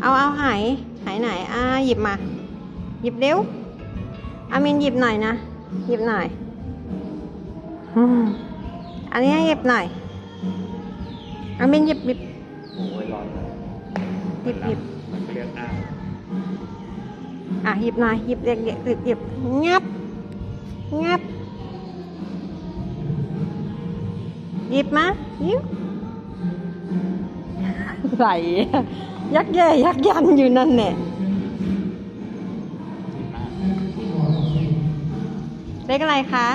เอาเอาหายหายไหนอ่าหยิบมา หยิบเร็วอามินหยิบหน่อยนะ หยิบหน่อยอันนี้หยิบหน่อยอามินหยิบหยิบหยิบหยิบอะหยิบหน่อยหยิบเด็กเด็กหยิบหยิบงับงับหยิบมาหยิบ ไหล ยักแย่ยักยันอยู่นั่นแหละเลขอะไรคะ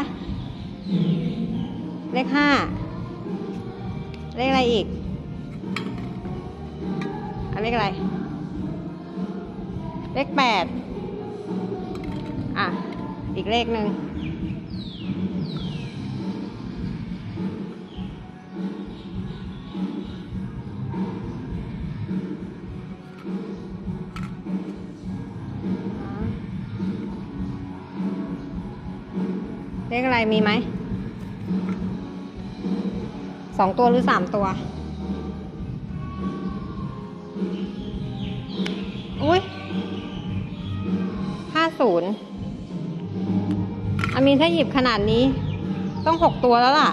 เลขห้า เลขอะไรอีกอันเลขอะไร เลขแปดอะ อีกเลขหนึ่ง เลขอะไรมีไหมสองตัวหรือสามตัว อุ้ยห้าศูนย์อามีนถ้าหยิบขนาดนี้ ต้องหกตัวแล้วล่ะ